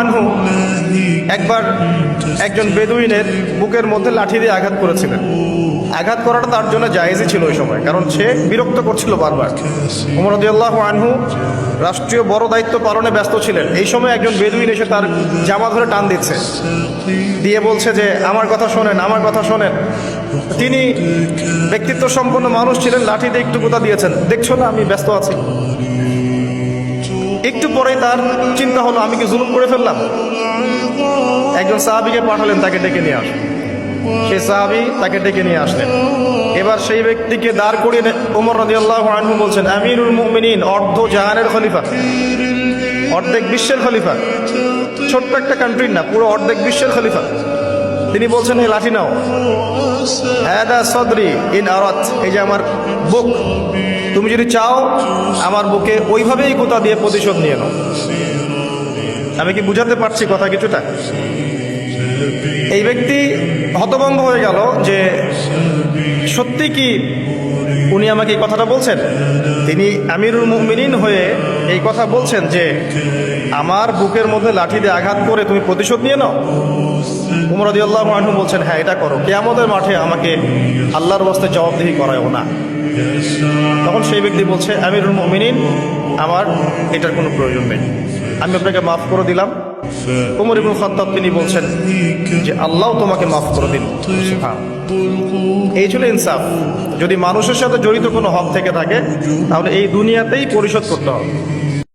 আনহু একবার একজন বেদুইনের বুকের মধ্যে লাঠি দিয়ে আঘাত করেছিলেন। আঘাত করাটা তার জন্য জায়েজই ছিল ওই সময়, কারণ সে বিরক্ত করছিল বারবার। ওমর রদিয়াল্লাহু আনহু রাষ্ট্রীয় বড় দায়িত্ব পালনে ব্যস্ত ছিলেন। এই সময় একজন বেদুইন এসে তার জামা ধরে টান দিচ্ছে। দিয়ে বলছে যে, আমার কথা শোনেন, আমার কথা শোনেন। তিনি ব্যক্তিত্ব সম্পন্ন মানুষ ছিলেন, লাঠি দিয়ে একটু কোথা দিয়েছেন। দেখছ না, আমি ব্যস্ত আছি। একটু পরে তার চিন্তা হলো, আমি কি জুলুম করে ফেললাম? একজন সাহাবিকে পাঠালেন, তাকে ডেকে নিয়ে আসেন। সেই সাহাবি তাকে ডেকে নিয়ে আসলেন। এবার সেই ব্যক্তিকে দাঁড় করিয়ে ওমর রাদিয়াল্লাহু আনহু বলছেন, আমিরুল মুমিনিন, অর্ধ জাহানের খলিফা, অর্ধেক বিশ্বের খলিফা। ছোট্ট একটা কান্ট্রির না, পুরো অর্ধেক বিশ্বের খলিফা। তিনি বলছেন এই লাঠি নাও। হ্যাদা সদরি ইন আরাত। এই যে আমার বুক, তুমি যদি চাও, আমার বুকে ওইভাবেই কোথা দিয়ে প্রতিশোধ নিয়ে নাও। আমি কি বুঝাতে পারছি কথা কিছুটা? এই ব্যক্তি হতভম্ব হয়ে গেল যে, সত্যি কি উনি আমাকে এই কথাটা বলছেন? তিনি আমিরুল মুমিনিন হয়ে এই কথা বলছেন যে আমার বুকের মধ্যে লাঠি দিয়ে আঘাত করে তুমি প্রতিশোধ নিয়ে নাও? উমর আল্লাহ আনহু বলছেন হ্যাঁ এটা করো। কেয়ামতের মাঠে আমাকে আল্লাহর বস্তে জবাবদিহি করায়ও না। তখন সেই ব্যক্তি বলছে, আমিরুল মমিনিন, আমার এটার কোনো প্রয়োজন নেই। আমি আপনাকে মাফ করে দিলাম। উমর ইবুল খত্তাব তিনি বলছেন যে, আল্লাহ তোমাকে মাফ করে দিন এই ছিল ইনসাফ। যদি মানুষের সাথে জড়িত কোনো হক থেকে থাকে, তাহলে এই দুনিয়াতেই পরিশোধ করতে হবে।